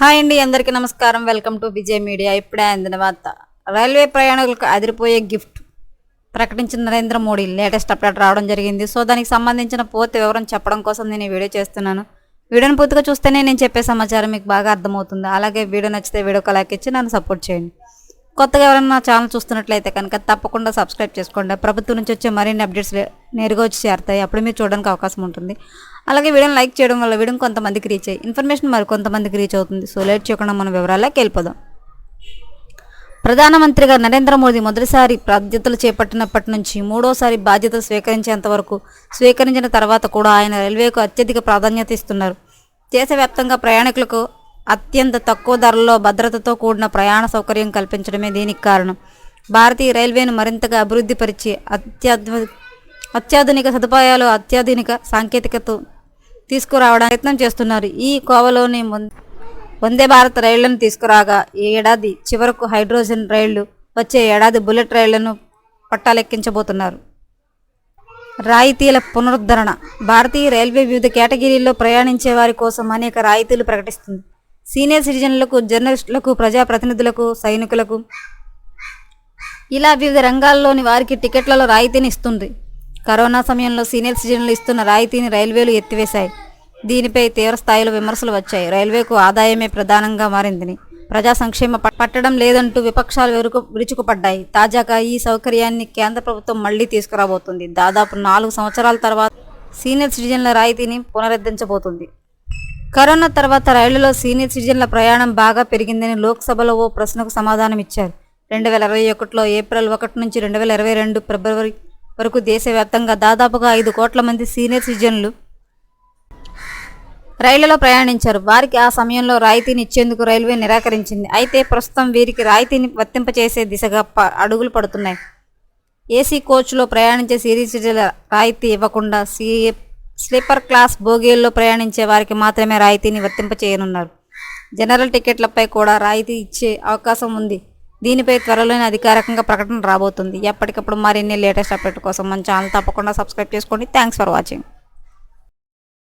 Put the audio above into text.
Hi అండి అందరికీ నమస్కారం. Welcome to Vijay media. ఇప్పుడే అందిన వార్త. రైల్వే ప్రయాణికులకు అదిరిపోయే గిఫ్ట్ ప్రకటించిన నరేంద్ర మోడీ లేటెస్ట్ అప్డేట్ రావడం జరిగింది. సో దానికి సంబంధించిన పూర్తి వివరం చెప్పడం కోసం నేను ఈ వీడియో చేస్తున్నాను. వీడియోని పూర్తిగా చూస్తేనే నేను చెప్పే సమాచారం మీకు బాగా అర్థమవుతుంది. అలాగే వీడియో నచ్చితే వీడియోకి లైక్ ఇచ్చి నన్ను సపోర్ట్ చేయండి. కొత్తగా ఎవరైనా నా ఛానల్ చూస్తున్నట్లయితే కనుక తప్పకుండా సబ్స్క్రైబ్ చేసుకోండి. ప్రభుత్వం నుంచి వచ్చే మరిన్ని అప్డేట్స్ నేరుగా వచ్చి చేరుతాయి అప్పుడు మీరు చూడడానికి అవకాశం ఉంటుంది. అలాగే వీడియోని లైక్ చేయడం వల్ల వీడియో కొంతమందికి రీచ్ అయ్యి ఇన్ఫర్మేషన్ మరి కొంతమందికి రీచ్ అవుతుంది. సో లేట్ చేయకుండా మన వివరాల్లోకి వెళ్ళిపోదాం. ప్రధానమంత్రిగా నరేంద్ర మోదీ మొదటిసారి బాధ్యతలు చేపట్టినప్పటి నుంచి మూడోసారి బాధ్యతలు స్వీకరించేంత వరకు స్వీకరించిన తర్వాత కూడా ఆయన రైల్వేకు అత్యధిక ప్రాధాన్యత ఇస్తున్నారు. దేశవ్యాప్తంగా ప్రయాణికులకు అత్యంత తక్కువ ధరల్లో భద్రతతో కూడిన ప్రయాణ సౌకర్యం కల్పించడమే దీనికి కారణం. భారతీయ రైల్వేను మరింతగా అభివృద్ధి పరిచి అత్యాధు అత్యాధునిక సదుపాయాలు అత్యాధునిక సాంకేతికత తీసుకురావడానికి ప్రయత్నం చేస్తున్నారు. ఈ కోవలోని వందే భారత్ రైళ్ళను తీసుకురాగా ఈ ఏడాది చివరకు హైడ్రోజన్ రైళ్ళు వచ్చే ఏడాది బుల్లెట్ రైళ్ళను పట్టాలెక్కించబోతున్నారు. రాయితీల పునరుద్ధరణ భారతీయ రైల్వే వివిధ కేటగిరీల్లో ప్రయాణించే వారి కోసం అనేక రాయితీలు ప్రకటిస్తుంది. సీనియర్ సిటిజన్లకు జర్నలిస్టులకు ప్రజాప్రతినిధులకు సైనికులకు ఇలా వివిధ రంగాల్లోని వారికి టికెట్లలో రాయితీని ఇస్తుంది. కరోనా సమయంలో సీనియర్ సిటిజన్లు ఇస్తున్న రాయితీని రైల్వేలు ఎత్తివేశాయి. దీనిపై తీవ్ర స్థాయిలో విమర్శలు వచ్చాయి. రైల్వేకు ఆదాయమే ప్రధానంగా మారిందని ప్రజా సంక్షేమ పట్టడం లేదంటూ విపక్షాలు వెరుకు విరుచుకుపడ్డాయి. తాజాగా ఈ సౌకర్యాన్ని కేంద్ర ప్రభుత్వం మళ్ళీ తీసుకురాబోతుంది. దాదాపు నాలుగు సంవత్సరాల తర్వాత సీనియర్ సిటిజన్ల రాయితీని పునరుద్ధరించబోతుంది. కరోనా తర్వాత రైళ్ళలో సీనియర్ సిటిజన్ల ప్రయాణం బాగా పెరిగిందని లోక్సభలో ఓ ప్రశ్నకు సమాధానం ఇచ్చారు రెండు వేల ఇరవై ఒకటిలో ఏప్రిల్ ఒకటి నుంచి రెండు వేల ఇరవై రెండు ఫిబ్రవరి వరకు దేశవ్యాప్తంగా దాదాపుగా ఐదు కోట్ల మంది సీనియర్ సిటిజన్లు రైళ్ళలో ప్రయాణించారు. వారికి ఆ సమయంలో రాయితీని ఇచ్చేందుకు రైల్వే నిరాకరించింది. అయితే ప్రస్తుతం వీరికి రాయితీని వర్తింపచేసే దిశగా ప- అడుగులు పడుతున్నాయి. ఏసీ కోచ్లో ప్రయాణించే సీనియర్ సిటిజన్ల రాయితీ ఇవ్వకుండా సీఏ స్లీపర్ క్లాస్ బోగీల్లో ప్రయాణించే వారికి మాత్రమే రాయితీని వర్తింపచేయనున్నారు. జనరల్ టికెట్లపై కూడా రాయితీ ఇచ్చే అవకాశం ఉంది. దీనిపై త్వరలోనే అధికారికంగా ప్రకటన రాబోతుంది. ఎప్పటికప్పుడు మరిన్ని లేటెస్ట్ అప్డేట్ కోసం మన ఛానల్ తప్పకుండా సబ్స్క్రైబ్ చేసుకోండి థ్యాంక్స్ ఫర్ వాచింగ్.